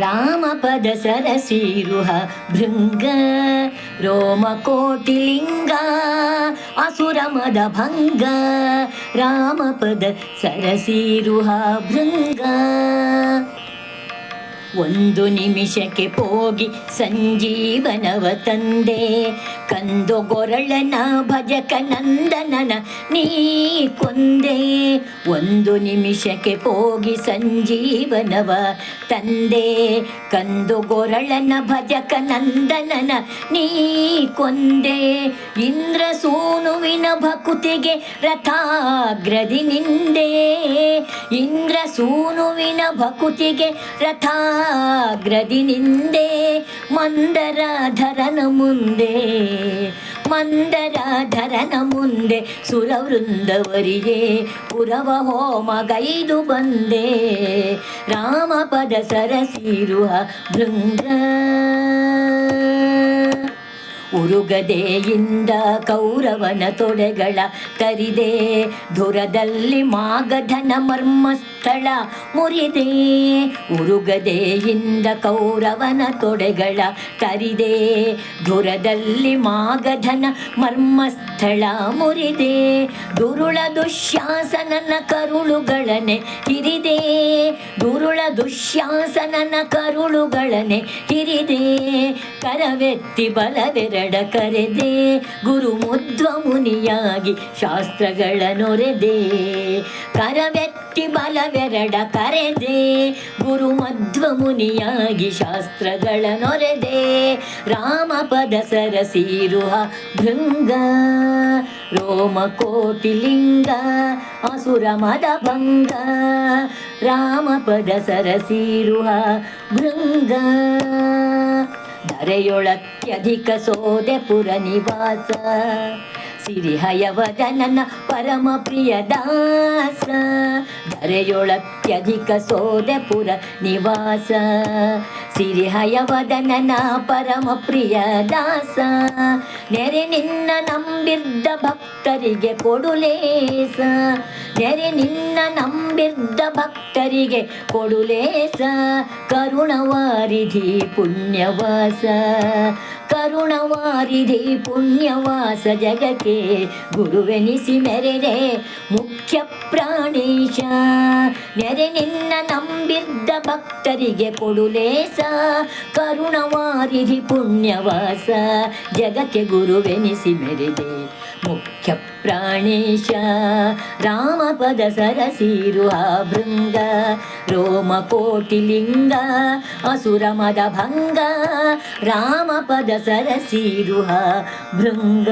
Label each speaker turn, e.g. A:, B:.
A: रामपद सनशिरुह भृङ्गोमकोटिलिङ्ग असुरमदभङ्गमपद सनसिरुहा भृङ्ग। ಒಂದು ನಿಮಿಷಕ್ಕೆ ಹೋಗಿ ಸಂಜೀವನವ ತಂದೆ. ಕಂದು ಗೊರಳನ ಭಜಕ ನಂದನನ ನೀ ಕೊಂದೆ. ಒಂದು ನಿಮಿಷಕ್ಕೆ ಹೋಗಿ ಸಂಜೀವನವ ತಂದೆ. ಕಂದು ಗೊರಳನ ಭಜಕ ನಂದನನ ನೀ ಕೊಂದೆ. ಇಂದ್ರ ಸೋನುವಿನ ಭಕುತಿಗೆ ರಥಾಗ್ರದಿ ನಿಂದೆ. ಇಂದ್ರ ಸೂನುವಿನ ಭಕುತಿಗೆ ರಥಾಗ್ರದಿ ನಿಂದೆ, ಮಂದರಾಧರನ ಮುಂದೆ ಮಂದರಾಧರನ ಮುಂದೆ ಸುರವೃಂದವರಿಗೆ ಪುರವ ಹೋಮ ಗೈದು ಬಂದೆ. ರಾಮಪದ ಸರಸಿರುವ ಭೃಂಗ ಉರುಗದೆಯಿಂದ ಕೌರವನ ತೊಡೆಗಳ ಕರಿದೆ. ದುರದಲ್ಲಿ ಮಾಗಧನ ಮರ್ಮಸ್ಥಳ ಮುರಿದೆ. ಉರುಗದೆಯಿಂದ ಕೌರವನ ತೊಡೆಗಳ ಕರಿದೆ. ಧುರದಲ್ಲಿ ಮಾಗಧನ ಮರ್ಮಸ್ಥಳ ಮುರಿದೆ. ದುರುಳ ದುಶ್ಯಾಸನನ ಕರುಳುಗಳನೆ ಹಿರಿದೆ. ದುರುಳ ದುಶ್ಯಾಸನನ ಕರುಳುಗಳನೆ ಹಿರಿದೆ. ಕರವೆತ್ತಿ ಬಲವೆರಡ ಕರೆದೆ ಗುರು ಮುದ್ವ ಮುನಿಯಾಗಿ ಶಾಸ್ತ್ರಗಳ ನೊರೆದೆ. ಕರವೆತ್ತಿ ಬಲವೆರಡ ಕರೆದೆ ಗುರು ಮಧ್ವ ಮುನಿಯಾಗಿ ಶಾಸ್ತ್ರಗಳ ನೊರೆದೆ. ರಾಮಪದ ಸರಸಿರುವ ಭೃಂಗ, ರೋಮಕೋಟಿಲಿಂಗ, ಅಸುರ ಮದ ಭಂಗ. ರಾಮಪದ ಸರಸಿರುವ ಭೃಂಗ. ಧರೆಯೊಳತ್ಯಧಿಕ ಸೋದೆ ಪುರ ನಿವಾಸ ಸಿರಿಹಯವದ ನನ್ನ ಪರಮ ಪ್ರಿಯ ದಾಸ. ಧರೆಯೊಳತ್ಯಧಿಕ ಸೋದೆ ಪುರ ನಿವಾಸ ಸಿರಿಹಯವದನನ ಪರಮ ಪ್ರಿಯ ದಾಸ. ನೆರೆ ನಿನ್ನ ನಂಬಿದ್ದ ಭಕ್ತರಿಗೆ ಕೊಡುಲೇಸ ನೆರೆ ನಿನ್ನ ನಂಬಿದ್ದ ಭಕ್ತರಿಗೆ ಕೊಡುಲೇಸ ಕರುಣವಾರಿಧಿ ಪುಣ್ಯವಾಸ. ಕರುಣವಾರಿಧಿ ಪುಣ್ಯವಾಸ ಜಗಕ್ಕೆ ಗುರುವೆನಿಸಿ ಮೆರೆದೆ ಮುಖ್ಯ ಪ್ರಾಣೇಶ ನೆರೆ ನಿನ್ನ ನಂಬಿದ್ದ ಭಕ್ತರಿಗೆ ಕೊಡುಲೇಸ ಕರುಣವಾರಿಧಿ ಪುಣ್ಯವಾಸ. ಜಗಕ್ಕೆ ಗುರುವೆನಿಸಿ ಮೆರೆದೆ. ಮುಖ್ಯ ಪ್ರಾಣೇಶ. ರಾಮಪದ ಸರಸಿರುವ ಭೃಂಗ. ರೋಮಕೋಟಿಲಿಂಗ ಅಸುರ ಮದ ಭಂಗ. ರಾಮಪದ ಆ ಭೃಂಗ.